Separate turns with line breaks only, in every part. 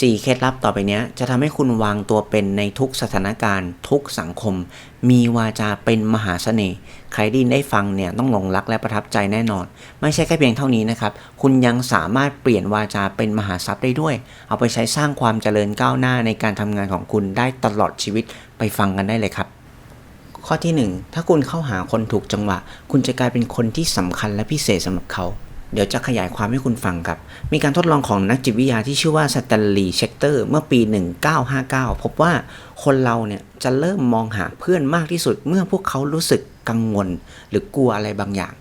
4เคล็ดลับต่อไปนี้จะทำให้คุณวางตัวเป็นในทุกสถานการณ์ ทุกสังคม มีวาจาเป็นมหาเสน่ห์ใครไดยินได้ฟังเนี่ยต้องหลงรักและประทับใจแน่นอน ไม่ใช่แค่เพียงเท่านี้นะครับ คุณยังสามารถเปลี่ยนวาจาเป็นมหาทรัพย์ได้ด้วย เอาไปใช้สร้างความเจริญก้าวหน้าในการทำงานของคุณได้ตลอดชีวิตไปฟังกันได้เลยครับข้อที่ 1 ถ้าคุณเข้าหาคนถูกจังหวะ คุณจะกลายเป็นคนที่สำคัญและพิเศษสำหรับเขา เดี๋ยวจะขยายความให้คุณฟังครับ มีการทดลองของนักจิตวิทยาที่ชื่อว่าสแตนลีย์เชคเตอร์เมื่อปี 1959 พบว่าคนเราเนี่ยจะเริ่มมองหาเพื่อนมากที่สุด เมื่อพวกเขารู้สึกกังวล หรือกลัวอะไรบางอย่าง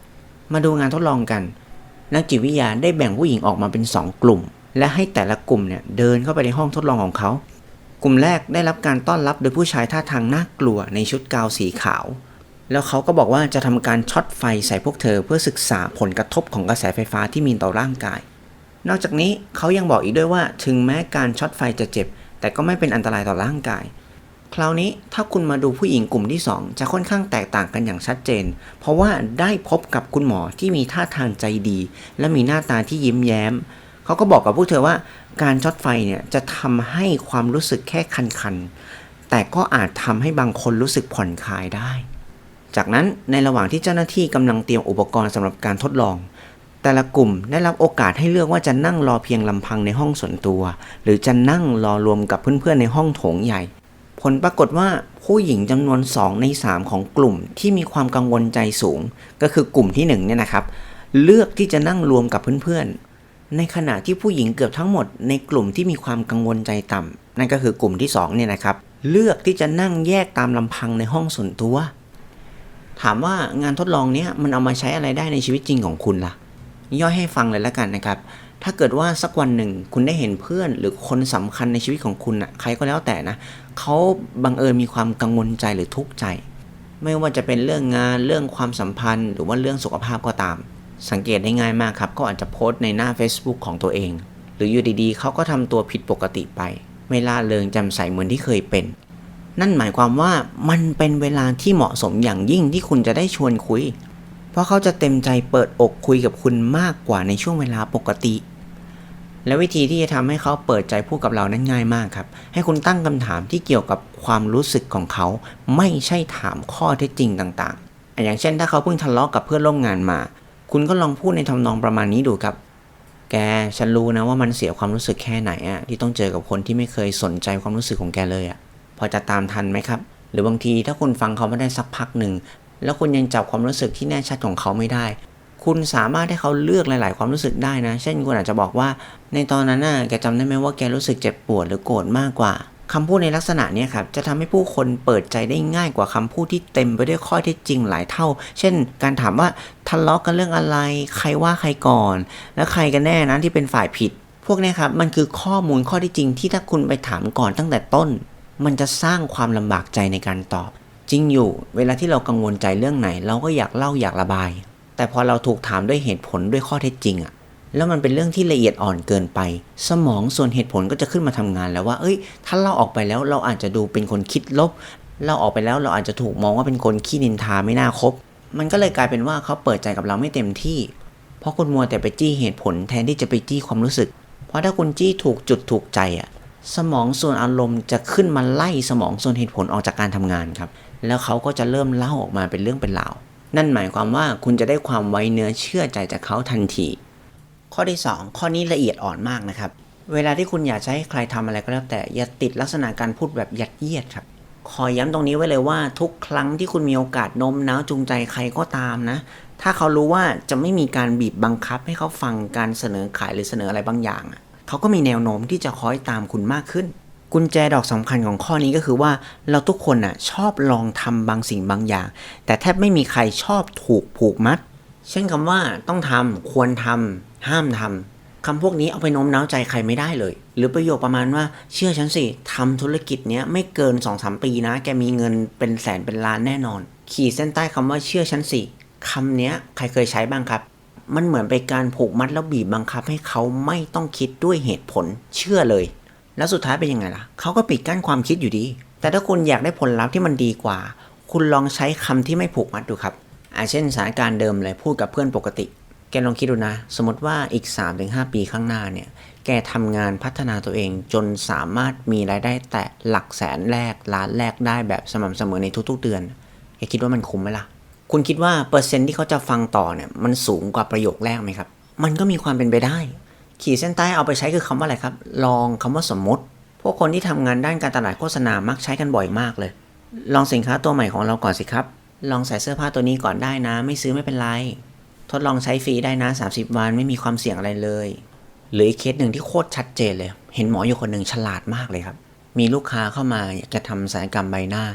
มาดูงานทดลองกัน นักจิตวิทยาได้แบ่งผู้หญิงออกมาเป็น 2 กลุ่ม และให้แต่ละกลุ่มเนี่ยเดินเข้าไปในห้องทดลองของเขา กลุ่มแรกได้รับการต้อนรับโดยผู้ชายท่าทางน่ากลัวในชุดกาวสีขาว แล้วเขาก็บอกว่าจะทำการช็อตไฟใส่พวกเธอเพื่อศึกษาผลกระทบของกระแสไฟฟ้าที่มีต่อร่างกาย นอกจากนี้เขายังบอกอีกด้วยว่า ถึงแม้การช็อตไฟจะเจ็บ แต่ก็ไม่เป็นอันตรายต่อร่างกาย คราวนี้ถ้าคุณมาดูผู้หญิงกลุ่มที่ 2 จะค่อนข้างแตกต่างกันอย่างชัดเจน เพราะว่าได้พบกับคุณหมอที่มีท่าทางใจดี และมีหน้าตาที่ยิ้มแย้ม เขาก็บอกกับพวกเธอว่า การช็อตไฟเนี่ยจะทำให้ความรู้สึกแค่คันๆแต่ก็อาจทำให้บางคนรู้สึกผ่อนคลายได้ จากนั้นในระหว่างที่เจ้าหน้าที่กำลังเตรียมอุปกรณ์สำหรับการทดลอง แต่ละกลุ่มได้รับโอกาสให้เลือกว่าจะนั่งรอเพียงลำพังในห้องส่วนตัว หรือจะนั่งรอรวมกับเพื่อนๆในห้องโถงใหญ่ ผลปรากฏว่าผู้หญิงจำนวน 2 ใน 3 ของกลุ่มที่มีความกังวลใจสูง ก็คือกลุ่มที่1เนี่ยนะครับ เลือกที่จะนั่งรวมกับเพื่อนๆ ในขณะที่ผู้หญิงเกือบทั้งหมดในกลุ่มที่มีความกังวลใจต่ำนั่นก็คือกลุ่มที่2เนี่ยนะครับ เลือกที่จะนั่งแยกตามลำพังในห้องส่วนตัว ถามว่างานทดลองเนี้ยมันเอามาใช้อะไรได้ในชีวิตจริงของคุณล่ะ ย่อยให้ฟังเลยแล้วกันนะครับ ถ้าเกิดว่าสักวันหนึ่งคุณได้เห็นเพื่อนหรือคนสำคัญในชีวิตของคุณอะใครก็แล้วแต่นะเขาบังเอิญมีความกังวลใจหรือทุกข์ใจ ไม่ว่าจะเป็นเรื่องงานเรื่องความสัมพันธ์ หรือว่าเรื่องสุขภาพก็ตาม สังเกตได้ง่ายมากครับก็อาจจะโพสต์ในหน้า Facebook ของตัวเอง หรืออยู่ดีๆเขาก็ทำตัวผิดปกติไป ไม่ล่าเริงจำใสเหมือนที่เคยเป็น นั่นหมายความว่ามันเป็นเวลาที่เหมาะสมอย่างยิ่งที่คุณจะได้ชวนคุย เพราะเขาจะเต็มใจเปิดอกคุยกับคุณมากกว่าในช่วงเวลาปกติ และวิธีที่จะทำให้เขาเปิดใจพูดกับเรานั้นง่ายมากครับ ให้คุณตั้งคำถามที่เกี่ยวกับความรู้สึกของเขา ไม่ใช่ถามข้อเท็จจริงต่างๆ อย่างเช่น ถ้าเขาเพิ่งทะเลาะกับเพื่อนร่วมงานมา คุณก็ลองพูดในทำนองประมาณนี้ดูครับแกฉันรู้นะว่ามันเสียความรู้สึกแค่ไหนอะที่ต้องเจอกับคนที่ไม่เคยสนใจความรู้สึกของแกเลยอะ พอจะตามทันไหมครับ หรือบางทีถ้าคุณฟังเขาไม่ได้สักพักหนึ่ง แล้วคุณยังจับความรู้สึกที่แน่ชัดของเขาไม่ได้ คุณสามารถให้เขาเลือกหลาย ๆ ความรู้สึกได้นะ เช่นคุณอาจจะบอกว่า ในตอนนั้นน่ะแกจำได้ไหมว่าแกรู้สึกเจ็บปวดหรือโกรธมากกว่าคำพูดในลักษณะนี้ครับจะทำให้ผู้คนเปิดใจได้ง่ายกว่าคำพูดที่เต็มไปด้วยข้อเท็จจริงหลายเท่า เช่น การถามว่าทะเลาะกันเรื่องอะไร ใครว่าใครก่อน แล้วใครกันแน่นะที่เป็นฝ่ายผิด พวกนี้ครับมันคือข้อมูลข้อที่จริงที่ถ้าคุณไปถามก่อนตั้งแต่ต้น มันจะสร้างความลำบากใจในการตอบ จริงอยู่ เวลาที่เรากังวลใจเรื่องไหน เราก็อยากเล่าอยากระบาย แต่พอเราถูกถามด้วยเหตุผลด้วยข้อเท็จจริงอะแล้วมันเป็นเรื่องที่ละเอียดอ่อนเกินไป สมองส่วนเหตุผลก็จะขึ้นมาทำงานแล้วว่า เอ้ย ถ้าเราออกไปแล้วเราอาจจะดูเป็นคนคิดลบ เราออกไปแล้วเราอาจจะถูกมองว่าเป็นคนขี้นินทาไม่น่าคบ มันก็เลยกลายเป็นว่าเขาเปิดใจกับเราไม่เต็มที่ เพราะคุณมัวแต่ไปจี้เหตุผลแทนที่จะไปจี้ความรู้สึก เพราะถ้าคุณจี้ถูกจุดถูกใจอะ สมองส่วนอารมณ์จะขึ้นมาไล่สมองส่วนเหตุผลออกจากการทำงานครับ แล้วเขาก็จะเริ่มเล่าออกมาเป็นเรื่องเป็นราว นั่นหมายความว่าคุณจะได้ความไว้เนื้อเชื่อใจจากเขาทันที ข้อที่ 2 ข้อนี้ละเอียดอ่อนมากนะครับ เวลาที่คุณอยากให้ใครทำอะไรก็แล้วแต่อย่าติดลักษณะการพูดแบบยัดเยียดครับ ขอย้ำตรงนี้ไว้เลยว่าทุกครั้งที่คุณมีโอกาสโน้มน้าวจูงใจใครก็ตามนะ ถ้าเขารู้ว่าจะไม่มีการบีบบังคับให้เขาฟังการเสนอขายหรือเสนออะไรบางอย่างอะ เขาก็มีแนวโน้มที่จะคอยตามคุณมากขึ้น กุญแจดอกสำคัญของข้อนี้ก็คือว่าเราทุกคนน่ะชอบลองทำบางสิ่งบางอย่าง แต่แทบไม่มีใครชอบถูกผูกมัด เช่นคำว่าต้องทำควรทำห้ามทำคำพวกนี้เอาไปโน้มน้าวใจใครไม่ได้เลย หรือประโยคประมาณว่าเชื่อฉันสิทำธุรกิจเนี้ยไม่เกิน2อสปีนะ แกมีเงินเป็นแสนเป็นล้านแน่นอน ขีดเส้นใต้คำว่าเชื่อฉันสิคำเนี้ยใครเคยใช้บ้างครับ มันเหมือนเป็นการผูกมัดแล้วบีบบังคับให้เขาไม่ต้องคิดด้วยเหตุผลเชื่อเลย แล้วสุดท้ายเป็นยังไงล่ะเขาก็ปิดกั้นความคิดอยู่ดี แต่ถ้าคุณอยากได้ผลลัพธ์ที่มันดีกว่า คุณลองใช้คำที่ไม่ผูกมัดดูครับอาเช่นสถานการณ์เดิมเลยพูดกับเพื่อนปกติ แกลองคิดดูนะ สมมติว่าอีก 3-5 ปีข้างหน้าเนี่ย แกทำงานพัฒนาตัวเองจนสามารถมีรายได้แต่หลักแสนแรกล้านแรกได้แบบสม่ำเสมอในทุกๆเดือน แกคิดว่ามันคุ้มไหมล่ะ คุณคิดว่าเปอร์เซ็นต์ที่เขาจะฟังต่อเนี่ยมันสูงกว่าประโยคแรกไหมครับ มันก็มีความเป็นไปได้ ขีดเส้นใต้เอาไปใช้คือคำว่าอะไรครับ ลองคำว่าสมมติ พวกคนที่ทำงานด้านการตลาดโฆษณามักใช้กันบ่อยมากเลย ลองสินค้าตัวใหม่ของเราก่อนสิครับ ลองใส่เสื้อผ้าตัวนี้ก่อนได้นะ ไม่ซื้อไม่เป็นไร ทดลองใช้ฟรีได้นะ 30 วันไม่มีความเสี่ยงอะไรเลย หรืออีกเคสหนึ่งที่โคตรชัดเจนเลย เห็นหมออยู่คนหนึ่งฉลาดมากเลยครับ มีลูกค้าเข้ามาอยากจะทำศัลยกรรมใบหน้า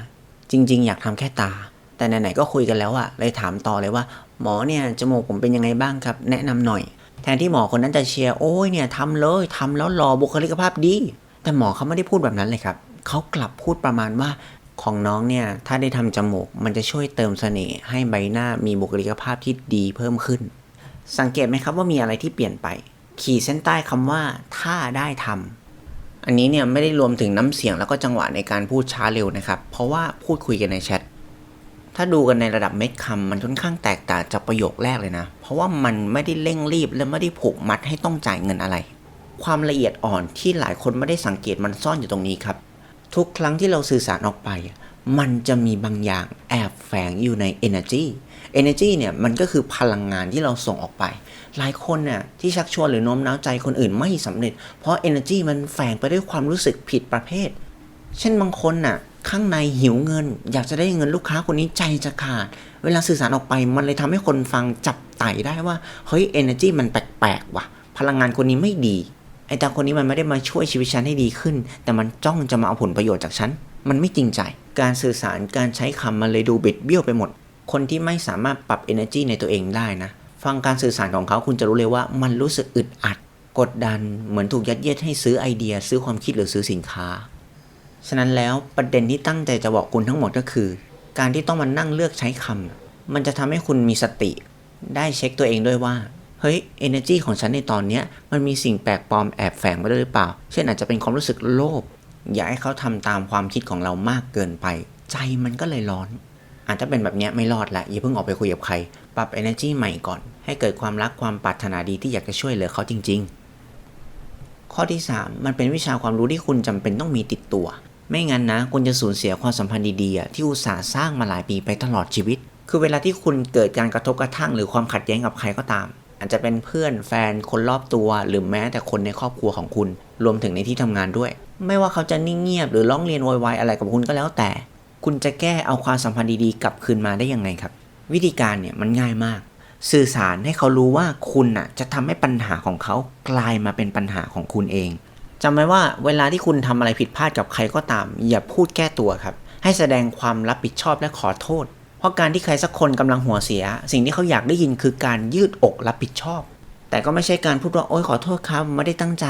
จริง ๆ อยากทำแค่ตา แต่ไหนๆก็คุยกันแล้วอะเลยถามต่อเลยว่า หมอเนี่ยจมูกผมเป็นยังไงบ้างครับ แนะนำหน่อย แทนที่หมอคนนั้นจะเชียร์โอ้ยเนี่ยทำเลยทำแล้วรอบุคลิกภาพดี แต่หมอเขาไม่ได้พูดแบบนั้นเลยครับเขากลับพูดประมาณว่าของน้องเนี่ยถ้าได้ทำจมูกมันจะช่วยเติมเสน่ห์ให้ใบหน้ามีบุคลิกภาพที่ดีเพิ่มขึ้น สังเกตไหมครับว่ามีอะไรที่เปลี่ยนไป ขีดเส้นใต้คำว่า ถ้าได้ทำอันนี้เนี่ยไม่ได้รวมถึงน้ำเสียงแล้วก็จังหวะในการพูดช้าเร็วนะครับ เพราะว่าพูดคุยกันในแชท ถ้าดูกันในระดับเม็ดคำมันค่อนข้างแตกต่างจากประโยคแรกเลยนะ เพราะว่ามันไม่ได้เร่งรีบและไม่ได้ผูกมัดให้ต้องจ่ายเงินอะไร ความละเอียดอ่อนที่หลายคนไม่ได้สังเกตมันซ่อนอยู่ตรงนี้ครับ ทุกครั้งที่เราสื่อสารออกไป มันจะมีบางอย่างแอบแฝงอยู่ใน energy energy เนี่ยมันก็คือพลังงานที่เราส่งออกไป หลายคนเนี่ยที่ชักชวนหรือโน้มน้าวใจคนอื่นไม่สำเร็จ เพราะ energy มันแฝงไปด้วยความรู้สึกผิดประเภท เช่นบางคนน่ะ ข้างในหิวเงิน อยากจะได้เงินลูกค้าคนนี้ใจจะขาด เวลาสื่อสารออกไปมันเลยทำให้คนฟังจับไต่ได้ว่าเฮ้ย energy มันแปลกๆว่ะ พลังงานคนนี้ไม่ดีไอ้ตาคนนี้มันไม่ได้มาช่วยชีวิตฉันให้ดีขึ้น แต่มันจ้องจะมาเอาผลประโยชน์จากฉันมันไม่จริงใจ การสื่อสารการใช้คำมันเลยดูบิดเบี้ยวไปหมด คนที่ไม่สามารถปรับ energy ในตัวเองได้นะ ฟังการสื่อสารของเขาคุณจะรู้เลยว่ามันรู้สึกอึดอัด กดดันเหมือนถูกยัดเยียดให้ซื้อไอเดีย ซื้อความคิดหรือซื้อสินค้า ฉะนั้นแล้วประเด็นที่ตั้งใจจะบอกคุณทั้งหมดก็คือ การที่ต้องมานั่งเลือกใช้คำมันจะทำให้คุณมีสติ ได้เช็คตัวเองด้วยว่า เฮ้ย energy ของฉันในตอนเนี้ยมันมีสิ่งแปลกปลอมแอบแฝงมาด้วยหรือเปล่า เช่นอาจจะเป็นความรู้สึกโลภอยากให้เขาทำตามความคิดของเรามากเกินไป ใจมันก็เลยร้อน อาจจะเป็นแบบเนี้ยไม่รอดละอย่าเพิ่งออกไปคุยกับใคร ปรับ energy ใหม่ก่อน ให้เกิดความรักความปรารถนาดีที่อยากจะช่วยเหลือเขาจริง ๆ ข้อที่ 3 มันเป็นวิชาความรู้ที่คุณจำเป็นต้องมีติดตัว ไม่งั้นนะคุณจะสูญเสียความสัมพันธ์ดีๆที่อุตส่าห์สร้างมาหลายปีไปตลอดชีวิต คือเวลาที่คุณเกิดการกระทบกระทั่ง หรือความขัดแย้งกับใครก็ตาม อาจจะเป็นเพื่อนแฟนคนรอบตัว หรือแม้แต่คนในครอบครัวของคุณ รวมถึงในที่ทำงานด้วย ไม่ว่าเขาจะนิ่งเงียบหรือร้องเรียนโวยวายอะไรกับคุณก็แล้วแต่ คุณจะแก้เอาความสัมพันธ์ดีๆกลับคืนมาได้ยังไงครับ วิธีการเนี่ยมันง่ายมาก สื่อสารให้เขารู้ว่าคุณน่ะจะทำให้ปัญหาของเขากลายมาเป็นปัญหาของคุณเอง จำไว้ว่าเวลาที่คุณทำอะไรผิดพลาดกับใครก็ตาม อย่าพูดแก้ตัวครับ ให้แสดงความรับผิดชอบและขอโทษ เพราะการที่ใครสักคนกำลังหัวเสีย สิ่งที่เขาอยากได้ยินคือการยืดอกรับผิดชอบ แต่ก็ไม่ใช่การพูดว่าโอ๊ยขอโทษครับไม่ได้ตั้งใจ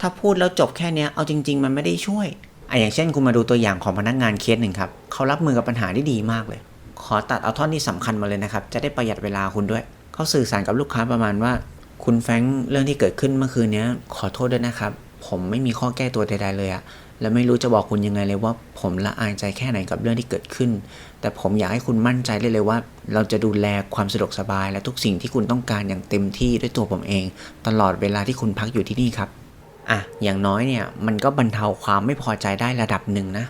ถ้าพูดแล้วจบแค่นี้เอาจริง ๆ มันไม่ได้ช่วยอะอย่างเช่นคุณมาดูตัวอย่างของพนักงานเคสหนึ่งครับเขารับมือกับปัญหาได้ดีมากเลย ขอตัดเอาท่อนที่สำคัญมาเลยนะครับ จะได้ประหยัดเวลาคุณด้วย เขาสื่อสารกับลูกค้าประมาณว่า คุณแฟงเรื่องที่เกิดขึ้นเมื่อคืนนี้ขอโทษด้วยนะครับ ผมไม่มีข้อแก้ตัวใดๆเลยอะและไม่รู้จะบอกคุณยังไงเลยว่า ผมละอายใจแค่ไหนกับเรื่องที่เกิดขึ้น แต่ผมอยากให้คุณมั่นใจได้เลยว่า เราจะดูแลความสะดวกสบาย และทุกสิ่งที่คุณต้องการอย่างเต็มที่ด้วยตัวผมเอง ตลอดเวลาที่คุณพักอยู่ที่นี่ครับอะอย่างน้อยเนี่ยมันก็บรรเทาความไม่พอใจได้ระดับหนึ่งนะ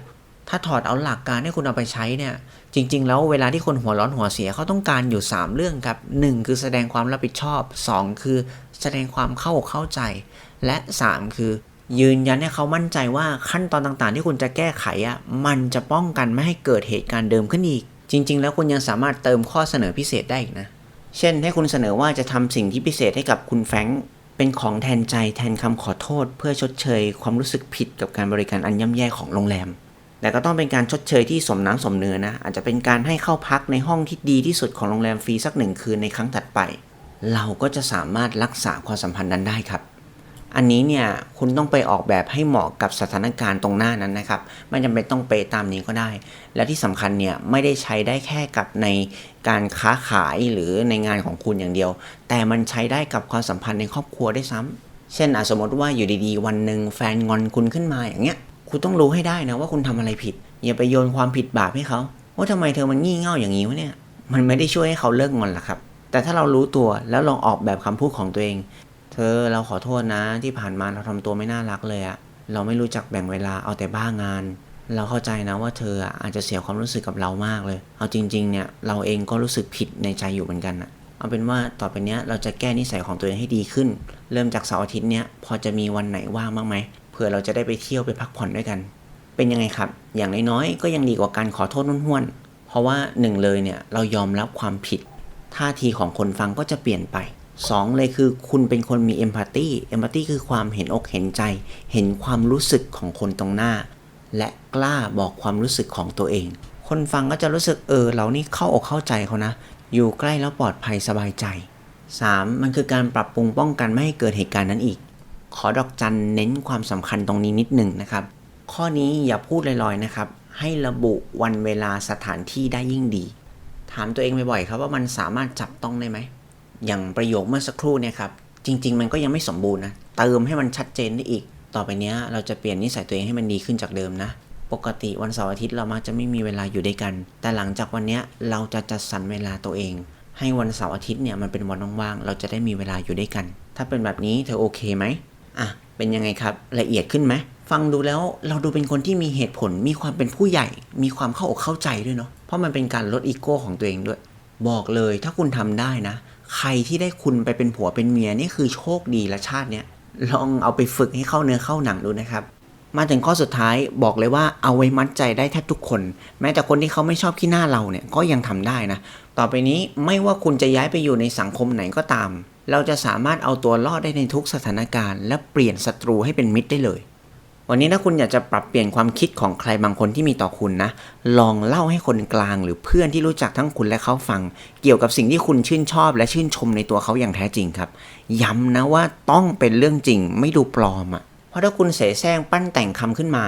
ถ้าถอดเอาหลักการให้คุณเอาไปใช้เนี่ย จริง ๆ แล้วเวลาที่คนหัวร้อนหัวเสียเขาต้องการอยู่ 3 เรื่องครับ 1 คือแสดงความรับผิดชอบ 2 คือแสดงความเข้าเข้าใจ และ 3 คือ ยืนยันให้เขามั่นใจว่าขั้นตอนต่างๆ ที่คุณจะแก้ไขอะมันจะป้องกันไม่ให้เกิดเหตุการณ์เดิมขึ้นอีก จริง ๆ แล้วคุณยังสามารถเติมข้อเสนอพิเศษได้อีกนะ เช่นให้คุณเสนอว่าจะทำสิ่งที่พิเศษให้กับคุณแฟงเป็นของแทนใจแทนคำขอโทษ เพื่อชดเชย ความรู้สึกผิดกับการบริการอันย่ำแย่ของโรงแรมแต่ก็ต้องเป็นการชดเชยที่สมน้ำสมเนื้อนะ อาจจะเป็นการให้เข้าพักในห้องที่ดีที่สุดของโรงแรมฟรีสักหนึ่งคืนในครั้งถัดไป เราก็จะสามารถรักษาความสัมพันธ์นั้นได้ครับ อันนี้เนี่ยคุณต้องไปออกแบบให้เหมาะกับสถานการณ์ตรงหน้านั้นนะครับ ไม่จำเป็นต้องเปะตามนี้ก็ได้ และที่สำคัญเนี่ยไม่ได้ใช้ได้แค่กับในการค้าขายหรือในงานของคุณอย่างเดียว แต่มันใช้ได้กับความสัมพันธ์ในครอบครัวได้ซ้ำเช่นอสมมติว่าอยู่ดีๆ วันหนึ่งแฟนงอนคุณขึ้นมาอย่างเงี้ยคุณต้องรู้ให้ได้นะว่าคุณทำอะไรผิด อย่าไปโยนความผิดบาปให้เขาว่าทำไมเธอมันงี่เง่าอย่างนี้วะเนี่ยมันไม่ได้ช่วยให้เขาเลิกงอนหรอกครับแต่ถ้าเรารู้ตัวแล้วลองออกแบบคำพูดของตัวเอง ธอเราขอโทษนะที่ผ่านมาเราทำตัวไม่น่ารักเลยอะเราไม่รู้จักแบ่งเวลาเอาแต่บ้างาน เราเข้าใจนะว่าเธออาจจะเสียความรู้สึกกับเรามากเลย เอาจริงๆเนี่ยเราเองก็รู้สึกผิดในใจอยู่เหมือนกันอะเอาเป็นว่าต่อไปเนี้ยเราจะแก้นิสัยของตัวเองให้ดีขึ้น เริ่มจากเสาร์อาทิตย์เนี้ยพอจะมีวันไหนว่างบ้างไหมเผื่อเราจะได้ไปเที่ยวไปพักผ่อนด้วยกัน เป็นยังไงครับ อย่างน้อยๆก็ยังดีกว่าการขอโทษนุ่นห้วน เพราะว่าหนึ่งเลยเนี่ยเรายอมรับความผิด ท่าทีของคนฟังก็จะเปลี่ยนไป สองเลยคือคุณเป็นคนมีเอมพัตตีเอมพัตตีคือความเห็นอกเห็นใจ เห็นความรู้สึกของคนตรงหน้า และกล้าบอกความรู้สึกของตัวเอง คนฟังก็จะรู้สึกเออเรานี่เข้าอกเข้าใจเขานะ อยู่ใกล้แล้วปลอดภัยสบายใจ 3. มันคือการปรับปรุงป้องกันไม่ให้เกิดเหตุการณ์นั้นอีก ขอดอกจันเน้นความสำคัญตรงนี้นิดหนึ่งนะครับ ข้อนี้อย่าพูดลอยๆนะครับ ให้ระบุวันเวลาสถานที่ได้ยิ่งดี ถามตัวเองบ่อยๆครับว่ามันสามารถจับต้องได้ไหม อย่างประโยคเมื่อสักครู่เนี่ยครับ จริง ๆ มันก็ยังไม่สมบูรณ์นะ เติมให้มันชัดเจนได้อีก ต่อไปเนี้ยเราจะเปลี่ยนนิสัยตัวเองให้มันดีขึ้นจากเดิมนะ ปกติวันเสาร์อาทิตย์เรามักจะไม่มีเวลาอยู่ด้วยกัน แต่หลังจากวันนี้เราจะจัดสรรเวลาตัวเอง ให้วันเสาร์อาทิตย์เนี่ยมันเป็นวันว่างๆ เราจะได้มีเวลาอยู่ด้วยกัน ถ้าเป็นแบบนี้เธอโอเคไหมอะ เป็นยังไงครับ ละเอียดขึ้นไหม ฟังดูแล้วเราดูเป็นคนที่มีเหตุผล มีความเป็นผู้ใหญ่ มีความเข้าอกเข้าใจด้วยเนาะ เพราะมันเป็นการลดอีโก้ของตัวเองด้วย บอกเลยถ้าคุณทำได้นะ ใครที่ได้คุณไปเป็นผัวเป็นเมียนี่คือโชคดีและชาติเนี้ยลองเอาไปฝึกให้เข้าเนื้อเข้าหนังดูนะครับ มาถึงข้อสุดท้ายบอกเลยว่าเอาไว้มัดใจได้แทบทุกคน แม้แต่คนที่เขาไม่ชอบขี้หน้าเราเนี่ยก็ยังทำได้นะ ต่อไปนี้ไม่ว่าคุณจะย้ายไปอยู่ในสังคมไหนก็ตาม เราจะสามารถเอาตัวรอดได้ในทุกสถานการณ์ และเปลี่ยนศัตรูให้เป็นมิตรได้เลย วันนี้ถ้าคุณอยากจะปรับเปลี่ยนความคิดของใครบางคนที่มีต่อคุณนะ ลองเล่าให้คนกลางหรือเพื่อนที่รู้จักทั้งคุณและเขาฟัง เกี่ยวกับสิ่งที่คุณชื่นชอบและชื่นชมในตัวเขาอย่างแท้จริงครับ ย้ำนะว่าต้องเป็นเรื่องจริงไม่ดูปลอมอะ่ะ เพราะถ้าคุณเสแสร้งปั้นแต่งคำขึ้นมา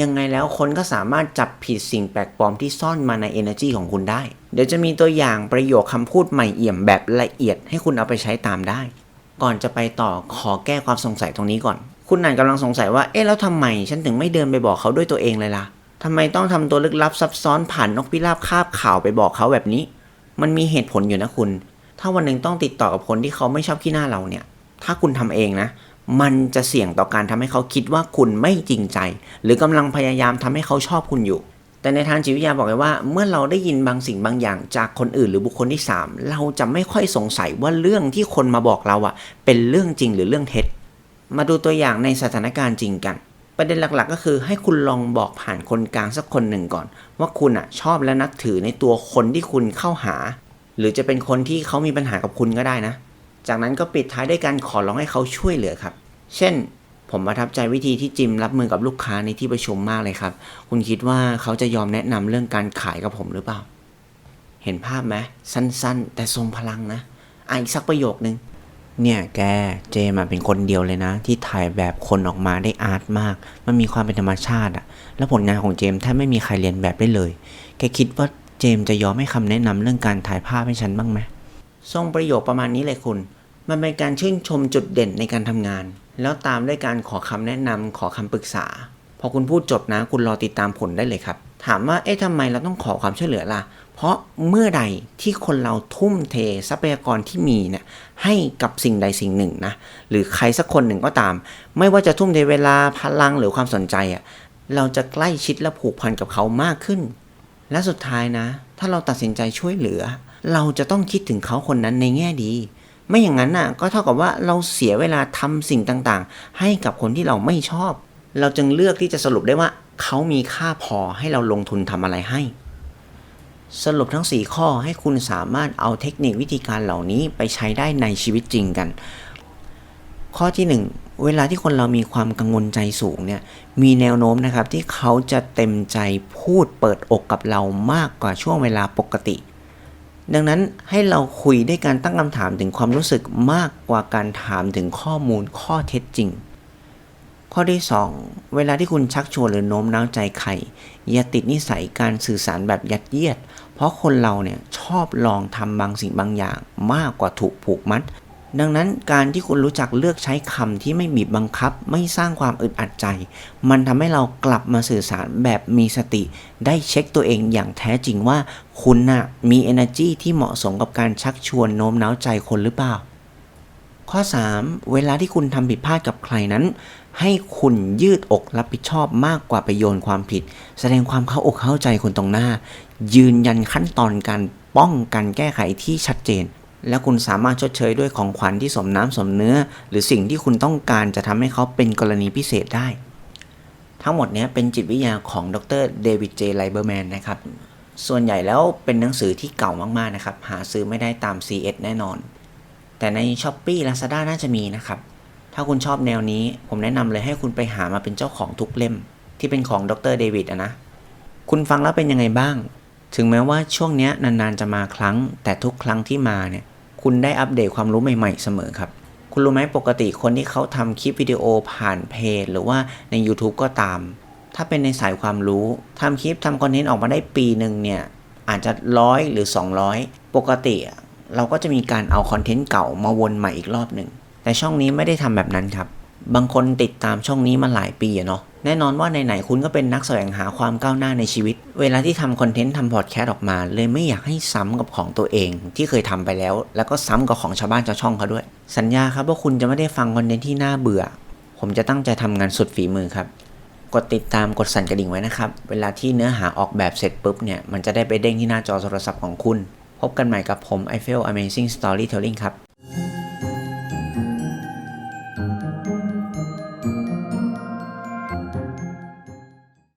ยังไงแล้วคนก็สามารถจับผิดสิ่งแปลกปลอมที่ซ่อนมาใน energy ของคุณได้ เดี๋ยวจะมีตัวอย่างประโยคคำพูดใหม่เอี่ยมแบบละเอียดให้คุณเอาไปใช้ตามได้ ก่อนจะไปต่อขอแก้ความสงสัยตรงนี้ก่อน คุณนันกำลังสงสัยว่า เอ๊ะแล้วทำไมฉันถึงไม่เดินไปบอกเขาด้วยตัวเองเลยล่ะทำไมต้องทำตัวลึกลับซับซ้อนผ่านนกพิราบคาบข่าวไปบอกเขาแบบนี้ มันมีเหตุผลอยู่นะคุณ ถ้าวันหนึ่งต้องติดต่อกับคนที่เขาไม่ชอบขี้หน้าเราเนี่ย ถ้าคุณทำเองนะ มันจะเสี่ยงต่อการทำให้เขาคิดว่าคุณไม่จริงใจ หรือกำลังพยายามทำให้เขาชอบคุณอยู่ แต่ในทางจิตวิทยาบอกเลยว่า เมื่อเราได้ยินบางสิ่งบางอย่างจากคนอื่นหรือบุคคลที่ 3 เราจะไม่ค่อยสงสัยว่าเรื่องที่คนมาบอกเราอะเป็นเรื่องจริงหรือเรื่องเท็จ มาดูตัวอย่างในสถานการณ์จริงกัน ประเด็นหลักๆ ก็คือให้คุณลองบอกผ่านคนกลางสักคนหนึ่งก่อน ว่าคุณอะชอบและนับถือในตัวคนที่คุณเข้าหา หรือจะเป็นคนที่เขามีปัญหากับคุณก็ได้นะ จากนั้นก็ปิดท้ายด้วยการขอร้องให้เขาช่วยเหลือครับ เช่น ผมประทับใจวิธีที่จิมรับมือกับลูกค้าในที่ประชุมมากเลยครับ คุณคิดว่าเขาจะยอมแนะนำเรื่องการขายกับผมหรือเปล่า เห็นภาพไหมสั้น ๆ แต่ทรงพลังนะอะอีกสักประโยคนึง เนี่ยแกเจมาเป็นคนเดียวเลยนะ ที่ถ่ายแบบคนออกมาได้อาร์ตมาก มันมีความเป็นธรรมชาติอะแล้วผลงานของเจมแทบไม่มีใครเรียนแบบได้เลย แกคิดว่าเจมจะยอมให้คำแนะนำเรื่องการถ่ายภาพให้ฉันบ้างไหมทรงประโยคประมาณนี้เลยคุณ มันเป็นการชื่นชมจุดเด่นในการทำงาน แล้วตามด้วยการขอคำแนะนำขอคำปรึกษา พอคุณพูดจบนะ คุณรอติดตามผลได้เลยครับ ถามว่าเอ๊ะทำไมเราต้องขอความช่วยเหลือล่ะ เพราะเมื่อใดที่คนเราทุ่มเททรัพยากรที่มีเนี่ยให้กับสิ่งใดสิ่งหนึ่งนะหรือใครสักคนหนึ่งก็ตาม ไม่ว่าจะทุ่มเทเวลาพลังหรือความสนใจอะ่ะเราจะใกล้ชิดและผูกพันกับเขามากขึ้น และสุดท้ายนะ ถ้าเราตัดสินใจช่วยเหลือ เราจะต้องคิดถึงเขาคนนั้นในแง่ดี ไม่อย่างนั้นน่ะก็เท่ากับว่าเราเสียเวลาทำสิ่งต่างๆ ให้กับคนที่เราไม่ชอบ เราจึงเลือกที่จะสรุปได้ว่า เขามีค่าพอให้เราลงทุนทำอะไรให้ สรุปทั้ง 4 ข้อให้คุณสามารถเอาเทคนิควิธีการเหล่านี้ไปใช้ได้ในชีวิตจริงกัน ข้อที่ 1 เวลาที่คนเรามีความกังวลใจสูงเนี่ยมีแนวโน้มนะครับที่เขาจะเต็มใจพูดเปิดอกกับเรามากกว่าช่วงเวลาปกติ ดังนั้นให้เราคุยด้วยการตั้งคำถามถึงความรู้สึกมากกว่าการถามถึงข้อมูลข้อเท็จจริง ข้อที่ 2 เวลาที่คุณชักชวนหรือโน้มน้าวใจใครอย่าติดนิสัยการสื่อสารแบบยัดเยียด เพราะคนเราเนี่ยชอบลองทำบางสิ่งบางอย่างมากกว่าถูกผูกมัด ดังนั้นการที่คุณรู้จักเลือกใช้คำที่ไม่บีบบังคับ ไม่สร้างความอึดอัดใจ มันทำให้เรากลับมาสื่อสารแบบมีสติ ได้เช็คตัวเองอย่างแท้จริงว่าคุณน่ะมี energy ที่เหมาะสมกับการชักชวนโน้มน้าวใจคนหรือเปล่า ข้อ 3 เวลาที่คุณทำผิดพลาดกับใครนั้น ให้คุณยืดอกรับผิดชอบมากกว่าไปโยนความผิด แสดงความเข้าอกเข้าใจคนตรงหน้า ยืนยันขั้นตอนการป้องกันแก้ไขที่ชัดเจน และคุณสามารถชดเชยด้วยของขวัญที่สมน้ำสมเนื้อ หรือสิ่งที่คุณต้องการจะทำให้เขาเป็นกรณีพิเศษได้ ทั้งหมดนี้เป็นจิตวิทยาของดรเดวิดเจไลเบอร์แมนนะครับส่วนใหญ่แล้วเป็นหนังสือที่เก่ามากๆนะครับ หาซื้อไม่ได้ตาม CS แน่นอน แต่ใน s h อ p e e Lazada น่าจะมีนะครับ ถ้าคุณชอบแนวนี้ ผมแนะนำเลยให้คุณไปหามาเป็นเจ้าของทุกเล่ม ที่เป็นของดรเดวิดอะนะ คุณฟังแล้วเป็นยังไงบ้าง ถึงแม้ว่าช่วงนี้นานๆจะมาครั้ง แต่ทุกครั้งที่มาเนี่ย คุณได้อัปเดตความรู้ใหม่ ๆ เสมอครับ คุณรู้ไหมปกติคนที่เขาทำคลิปวิดีโอผ่านเพจ หรือว่าใน YouTube ก็ตาม ถ้าเป็นในสายความรู้ทำคลิปทำคอนเทนต์ออกมาได้ปีหนึ่งเนี่ยอาจจะร้อยหรือ 200 ปกติเราก็จะมีการเอาคอนเทนต์เก่ามาวนใหม่อีกรอบหนึ่ง แต่ช่องนี้ไม่ได้ทำแบบนั้นครับ บางคนติดตามช่องนี้มาหลายปีอะเนาะ แน่นอนว่าไหนๆคุณก็เป็นนักแสวงหาความก้าวหน้าในชีวิต เวลาที่ทำคอนเทนต์ทำพอดแคสต์ออกมา เลยไม่อยากให้ซ้ำกับของตัวเอง ที่เคยทำไปแล้ว แล้วก็ซ้ำกับของชาวบ้านชาวช่องเขาด้วย สัญญาครับว่าคุณจะไม่ได้ฟังคอนเทนต์ที่น่าเบื่อ ผมจะตั้งใจทำงานสุดฝีมือครับกดติดตามกดสั่นกระดิ่งไว้นะครับ เวลาที่เนื้อหาออกแบบเสร็จปุ๊บเนี่ย มันจะได้ไปเด้งที่หน้าจอโทรศัพท์ของคุณ พบกันใหม่กับผม i f e l Amazing Storytelling ครับ